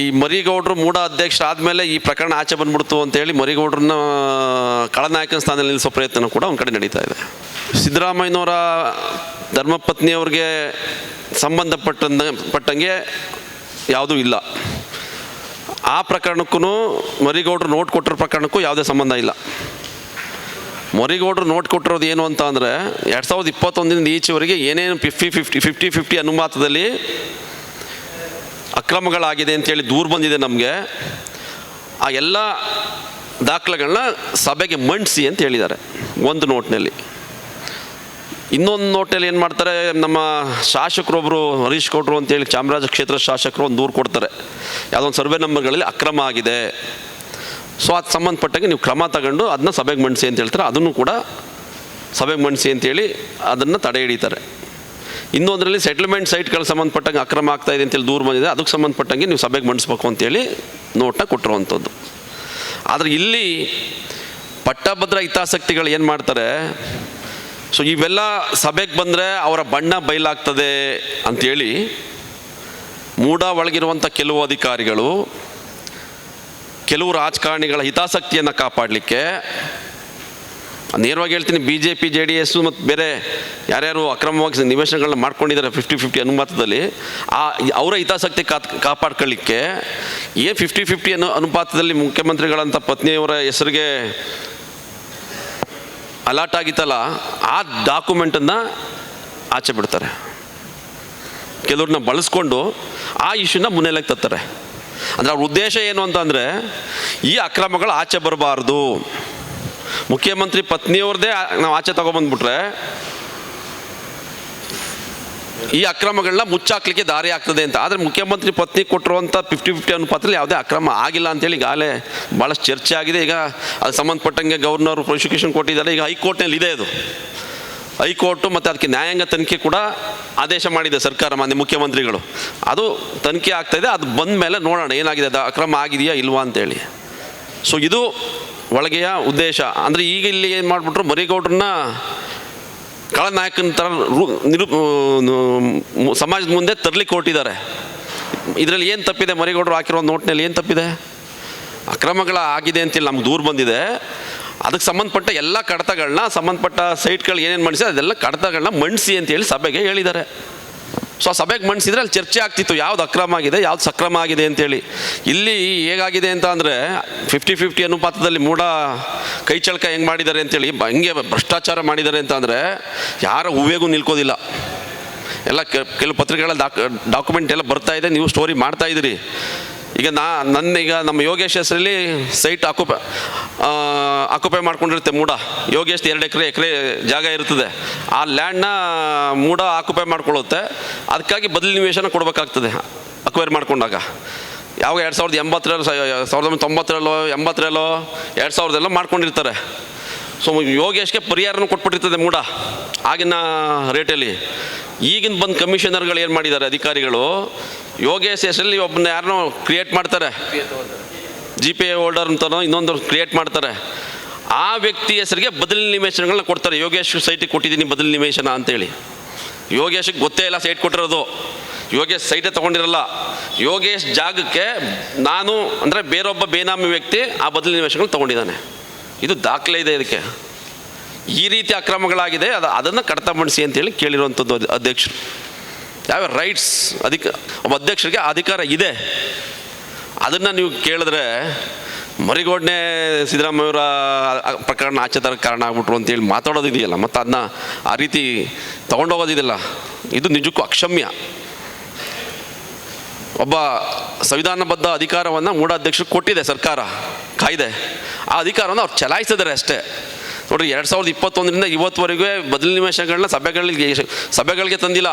ಈ ಮರಿಗೌಡರು ಅಧ್ಯಕ್ಷ ಆದಮೇಲೆ ಈ ಪ್ರಕರಣ ಆಚೆ ಬಂದ್ಬಿಡ್ತು ಅಂತೇಳಿ ಮರಿಗೌಡ್ರನ್ನ ಕಳನಾಯಕನ ಸ್ಥಾನದಲ್ಲಿ ನಿಲ್ಲಿಸೋ ಪ್ರಯತ್ನ ಕೂಡ ಒಂದು ಕಡೆ ನಡೀತಾ ಇದೆ. ಸಿದ್ದರಾಮಯ್ಯನವರ ಧರ್ಮಪತ್ನಿಯವ್ರಿಗೆ ಸಂಬಂಧಪಟ್ಟ ಪಟ್ಟಂಗೆ ಯಾವುದೂ ಇಲ್ಲ. ಆ ಪ್ರಕರಣಕ್ಕೂ ಮರಿಗೌಡರು ನೋಟ್ ಕೊಟ್ಟಿರೋ ಪ್ರಕರಣಕ್ಕೂ ಯಾವುದೇ ಸಂಬಂಧ ಇಲ್ಲ. ಮರಿಗೌಡರು ನೋಟ್ ಕೊಟ್ಟಿರೋದು ಏನು ಅಂತ ಅಂದರೆ ಎರಡು ಸಾವಿರದ ಇಪ್ಪತ್ತೊಂದರಿಂದ ಈಚೆವರೆಗೆ ಏನೇನು ಫಿಫ್ಟಿ ಫಿಫ್ಟಿ ಫಿಫ್ಟಿ ಫಿಫ್ಟಿ ಅನುಪಾತದಲ್ಲಿ ಅಕ್ರಮಗಳಾಗಿದೆ ಅಂತೇಳಿ ದೂರು ಬಂದಿದೆ ನಮಗೆ. ಆ ಎಲ್ಲ ದಾಖಲೆಗಳನ್ನ ಸಭೆಗೆ ಮಂಡಿಸಿ ಅಂತ ಹೇಳಿದ್ದಾರೆ ಒಂದು ನೋಟ್ನಲ್ಲಿ. ಇನ್ನೊಂದು ನೋಟಲ್ಲಿ ಏನು ಮಾಡ್ತಾರೆ, ನಮ್ಮ ಶಾಸಕರೊಬ್ಬರು ಹರೀಶ್ ಕೊಟ್ರು ಅಂತೇಳಿ ಚಾಮರಾಜ ಕ್ಷೇತ್ರ ಶಾಸಕರು ಒಂದು ದೂರು ಕೊಡ್ತಾರೆ. ಯಾವುದೊಂದು ಸರ್ವೆ ನಂಬರ್ಗಳಲ್ಲಿ ಅಕ್ರಮ ಆಗಿದೆ. ಸೊ ಅದು ಸಂಬಂಧಪಟ್ಟಂಗೆ ನೀವು ಕ್ರಮ ತಗೊಂಡು ಅದನ್ನ ಸಭೆಗೆ ಮಂಡಿಸಿ ಅಂತ ಹೇಳ್ತಾರೆ. ಅದನ್ನು ಕೂಡ ಸಭೆಗೆ ಮಂಡಿಸಿ ಅಂತೇಳಿ ಅದನ್ನು ತಡೆ ಹಿಡಿತಾರೆ. ಇನ್ನೊಂದರಲ್ಲಿ ಸೆಟ್ಲ್ಮೆಂಟ್ ಸೈಟ್ಗಳ ಸಂಬಂಧಪಟ್ಟಂಗೆ ಅಕ್ರಮ ಆಗ್ತಾ ಇದೆ ಅಂತೇಳಿ ದೂರು ಬಂದಿದೆ. ಅದಕ್ಕೆ ಸಂಬಂಧಪಟ್ಟಂಗೆ ನೀವು ಸಭೆಗೆ ಮಂಡಿಸ್ಬೇಕು ಅಂತೇಳಿ ನೋಟ ಕೊಟ್ಟಿರುವಂಥದ್ದು. ಆದರೆ ಇಲ್ಲಿ ಪಟ್ಟಭದ್ರ ಹಿತಾಸಕ್ತಿಗಳು ಏನು ಮಾಡ್ತಾರೆ? ಸೊ ಇವೆಲ್ಲ ಸಭೆಗೆ ಬಂದರೆ ಅವರ ಬಣ್ಣ ಬಯಲಾಗ್ತದೆ ಅಂಥೇಳಿ ಮೂಡ ಒಳಗಿರುವಂಥ ಕೆಲವು ಅಧಿಕಾರಿಗಳು ಕೆಲವು ರಾಜಕಾರಣಿಗಳ ಹಿತಾಸಕ್ತಿಯನ್ನು ಕಾಪಾಡಲಿಕ್ಕೆ ನೇರವಾಗಿ ಹೇಳ್ತೀನಿ B J P J D S ಮತ್ತು ಬೇರೆ ಯಾರ್ಯಾರು ಅಕ್ರಮವಾಗಿ ನಿವೇಶನಗಳನ್ನ ಮಾಡ್ಕೊಂಡಿದ್ದಾರೆ ಫಿಫ್ಟಿ ಫಿಫ್ಟಿ ಅನುಪಾತದಲ್ಲಿ, ಆ ಅವರ ಹಿತಾಸಕ್ತಿ ಕಾತ್, ಕಾಪಾಡ್ಕೊಳ್ಳಿಕ್ಕೆ ಏನು ಫಿಫ್ಟಿ ಫಿಫ್ಟಿ ಅನು ಅನುಪಾತದಲ್ಲಿ ಮುಖ್ಯಮಂತ್ರಿಗಳಂಥ ಪತ್ನಿಯವರ ಹೆಸರಿಗೆ ಅಲರ್ಟ್ ಆಗಿತ್ತಲ್ಲ, ಆ ಡಾಕ್ಯುಮೆಂಟನ್ನು ಆಚೆ ಬಿಡ್ತಾರೆ. ಕೆಲವ್ರನ್ನ ಬಳಸ್ಕೊಂಡು ಆ ಇಶ್ಯೂನ ಮುನ್ನೆಲೆಗೆ ತರ್ತಾರೆ. ಅಂದರೆ ಅವ್ರ ಉದ್ದೇಶ ಏನು ಅಂತಂದರೆ, ಈ ಅಕ್ರಮಗಳು ಆಚೆ ಬರಬಾರ್ದು. ಮುಖ್ಯಮಂತ್ರಿ ಪತ್ನಿಯವ್ರದ್ದೇ ನಾವು ಆಚೆ ತಗೊಬಂದ್ಬಿಟ್ರೆ ಈ ಅಕ್ರಮಗಳನ್ನ ಮುಚ್ಚಾಕ್ಲಿಕ್ಕೆ ದಾರಿ ಆಗ್ತದೆ ಅಂತ. ಆದರೆ ಮುಖ್ಯಮಂತ್ರಿ ಪತ್ನಿ ಕೊಟ್ಟಿರುವಂಥ ಫಿಫ್ಟಿ ಫಿಫ್ಟಿ ಅನುಪಾತದಲ್ಲಿ ಯಾವುದೇ ಅಕ್ರಮ ಆಗಿಲ್ಲ ಅಂತೇಳಿ ಈಗಾಗಲೇ ಭಾಳಷ್ಟು ಚರ್ಚೆ ಆಗಿದೆ. ಈಗ ಅದು ಸಂಬಂಧಪಟ್ಟಂಗೆ ಗವರ್ನರ್ ಪ್ರಾಸಿಕ್ಯೂಷನ್ ಕೊಟ್ಟಿದ್ದಾರೆ ಈಗ ಹೈಕೋರ್ಟ್ನಲ್ಲಿ ಇದೆ ಅದು. ಹೈಕೋರ್ಟು ಮತ್ತು ಅದಕ್ಕೆ ನ್ಯಾಯಾಂಗ ತನಿಖೆ ಕೂಡ ಆದೇಶ ಮಾಡಿದೆ ಸರ್ಕಾರ, ಮಾನ್ಯ ಮುಖ್ಯಮಂತ್ರಿಗಳು. ಅದು ತನಿಖೆ ಆಗ್ತಾಯಿದೆ ಅದು ಬಂದ ಮೇಲೆ ನೋಡೋಣ ಏನಾಗಿದೆ. ಅದು ಅಕ್ರಮ ಆಗಿದೆಯಾ ಇಲ್ವಾ ಅಂತೇಳಿ. ಸೊ ಇದು ಒಳಗೆಯ ಉದ್ದೇಶ. ಅಂದರೆ ಈಗ ಇಲ್ಲಿ ಏನು ಮಾಡಿಬಿಟ್ರು ಮರಿಗೌಡ್ರನ್ನ ಕಳನಾಯಕನ ಥರ ರೂ ನಿರು ಮ್, ಸಮಾಜದ ಮುಂದೆ ತರಲಿಕ್ಕೆ ಹೊರಟಿದ್ದಾರೆ. ಇದರಲ್ಲಿ ಏನು ತಪ್ಪಿದೆ ಮರಿಗೌಡರು ಹಾಕಿರೋ ನೋಟ್ನಲ್ಲಿ ಏನು ತಪ್ಪಿದೆ? ಅಕ್ರಮಗಳ ಆಗಿದೆ ಅಂತೇಳಿ ನಮ್ಗೆ ದೂರ ಬಂದಿದೆ. ಅದಕ್ಕೆ ಸಂಬಂಧಪಟ್ಟ ಎಲ್ಲ ಕಡತಗಳನ್ನ ಸಂಬಂಧಪಟ್ಟ ಸೈಟ್ಗಳು ಏನೇನು ಮಾಡಿಸಿ ಅದೆಲ್ಲ ಕಡತಗಳನ್ನ ಮಂಡಿಸಿ ಅಂತೇಳಿ ಸಭೆಗೆ ಹೇಳಿದ್ದಾರೆ. ಸೊ ಆ ಸಭೆಗೆ ಮಂಡಿಸಿದ್ರೆ ಅಲ್ಲಿ ಚರ್ಚೆ ಆಗ್ತಿತ್ತು. ಯಾವ್ದು ಅಕ್ರಮ ಆಗಿದೆ, ಯಾವ್ದು ಸಕ್ರಮ ಆಗಿದೆ ಅಂತೇಳಿ. ಇಲ್ಲಿ ಹೇಗಾಗಿದೆ ಅಂತ ಅಂದರೆ ಫಿಫ್ಟಿ ಫಿಫ್ಟಿ ಅನುಪಾತದಲ್ಲಿ ಮೂಡ ಕೈ ಚಳಕ ಹೆಂಗೆ ಮಾಡಿದ್ದಾರೆ ಅಂತೇಳಿ ಹಂಗೆ ಭ್ರಷ್ಟಾಚಾರ ಮಾಡಿದ್ದಾರೆ ಅಂತ ಯಾರ ಹೂವೆಗೂ ನಿಲ್ಕೋದಿಲ್ಲ. ಎಲ್ಲ ಕೆಲವು ಪತ್ರಿಕೆಗಳ ಡಾಕ್, ಡಾಕ್ಯುಮೆಂಟ್ ಎಲ್ಲ ಬರ್ತಾ ಇದೆ, ನೀವು ಸ್ಟೋರಿ ಮಾಡ್ತಾ ಇದ್ದೀರಿ. ಈಗ ನಾ ನನ್ನ ಈಗ ನಮ್ಮ ಯೋಗೇಶ್ ಹೆಸರಲ್ಲಿ ಸೈಟ್ ಆಕ್ಯುಪೈ ಆಕ್ಯುಪೈ ಮಾಡ್ಕೊಂಡಿರುತ್ತೆ ಮೂಡ. ಯೋಗೇಶ್ ಎರಡು ಎಕರೆ ಎಕರೆ ಜಾಗ ಇರ್ತದೆ. ಆ ಲ್ಯಾಂಡ್ನ ಮೂಡ ಆಕ್ಯುಪೈ ಮಾಡ್ಕೊಳ್ಳುತ್ತೆ. ಅದಕ್ಕಾಗಿ ಬದಲಿ ನಿವೇಶನ ಕೊಡಬೇಕಾಗ್ತದೆ ಅಕ್ವೈರ್ ಮಾಡ್ಕೊಂಡಾಗ. ಯಾವಾಗ ಎರಡು ಸಾವಿರದ ಎಂಬತ್ತರಲ್ಲಿ, ಸಾವಿರದ ಒಂಬೈನೂರ ತೊಂಬತ್ತರಲ್ಲೋ, ಎಂಬತ್ತರಲ್ಲೋ, ಎರಡು ಸಾವಿರದಲ್ಲೋ ಮಾಡ್ಕೊಂಡಿರ್ತಾರೆ. ಸೊ ಯೋಗೇಶ್ಗೆ ಪರಿಹಾರನೂ ಕೊಟ್ಬಿಟ್ಟಿರ್ತದೆ ಮೂಡ ಆಗಿನ ರೇಟಲ್ಲಿ. ಈಗಿನ ಬಂದು ಕಮಿಷನರ್ಗಳು ಏನು ಮಾಡಿದ್ದಾರೆ ಅಧಿಕಾರಿಗಳು? ಯೋಗೇಶ್ ಹೆಸರಲ್ಲಿ ಒಬ್ಬನ ಯಾರನ್ನೋ ಕ್ರಿಯೇಟ್ ಮಾಡ್ತಾರೆ. ಜಿ ಪಿ ಎ ಹೋಲ್ಡರ್ ಅಂತನೋ ಇನ್ನೊಂದು ಕ್ರಿಯೇಟ್ ಮಾಡ್ತಾರೆ. ಆ ವ್ಯಕ್ತಿ ಹೆಸರಿಗೆ ಬದಲಿ ನಿವೇಶನಗಳನ್ನ ಕೊಡ್ತಾರೆ. ಯೋಗೇಶ್ ಸೈಟಿಗೆ ಕೊಟ್ಟಿದ್ದೀನಿ ಬದಲಿ ನಿವೇಶನ ಅಂತೇಳಿ. ಯೋಗೇಶ್ಗೆ ಗೊತ್ತೇ ಇಲ್ಲ ಸೈಟ್ ಕೊಟ್ಟಿರೋದು. ಯೋಗೇಶ್ ಸೈಟೇ ತೊಗೊಂಡಿರಲ್ಲ. ಯೋಗೇಶ್ ಜಾಗಕ್ಕೆ ನಾನು ಅಂದರೆ ಬೇರೊಬ್ಬ ಬೇನಾಮಿ ವ್ಯಕ್ತಿ ಆ ಬದಲಿ ನಿವೇಶನಗಳು ತೊಗೊಂಡಿದ್ದಾನೆ. ಇದು ದಾಖಲೆ ಇದೆ ಇದಕ್ಕೆ. ಈ ರೀತಿ ಅಕ್ರಮಗಳಾಗಿದೆ, ಅದು ಅದನ್ನು ಕಡತ ಮಂಡಿಸಿ ಅಂತೇಳಿ ಕೇಳಿರುವಂಥದ್ದು ಅಧ್ಯಕ್ಷರು. ಯಾವ ರೈಟ್ಸ್ ಅಧಿಕ ಒಬ್ಬ ಅಧ್ಯಕ್ಷರಿಗೆ ಅಧಿಕಾರ ಇದೆ. ಅದನ್ನು ನೀವು ಕೇಳಿದ್ರೆ ಮರಿಗೋಡ್ನೆ ಸಿದ್ದರಾಮಯ್ಯವರ ಪ್ರಕರಣ ಆಚೆ ತರಕ್ಕೆ ಕಾರಣ ಆಗ್ಬಿಟ್ರು ಅಂತೇಳಿ ಮಾತಾಡೋದಿದೆಯಲ್ಲ ಮತ್ತು ಅದನ್ನ ಆ ರೀತಿ ತೊಗೊಂಡೋಗೋದಿದೆಯಲ್ಲ ಇದು ನಿಜಕ್ಕೂ ಅಕ್ಷಮ್ಯ. ಒಬ್ಬ ಸಂವಿಧಾನಬದ್ಧ ಅಧಿಕಾರವನ್ನು ಮೂಢಾಧ್ಯಕ್ಷರು ಕೊಟ್ಟಿದೆ ಸರ್ಕಾರ, ಕಾಯ್ದೆ. ಆ ಅಧಿಕಾರವನ್ನು ಅವ್ರು ಚಲಾಯಿಸಿದ್ದಾರೆ ಅಷ್ಟೇ. ನೋಡಿ ಎರಡು ಸಾವಿರದ ಇಪ್ಪತ್ತೊಂದರಿಂದ ಇವತ್ತುವರೆಗೂ ಬದಲಿ ನಿವೇಶನಗಳನ್ನ ಸಭೆಗಳಿಗೆ ಸಭೆಗಳಿಗೆ ತಂದಿಲ್ಲ.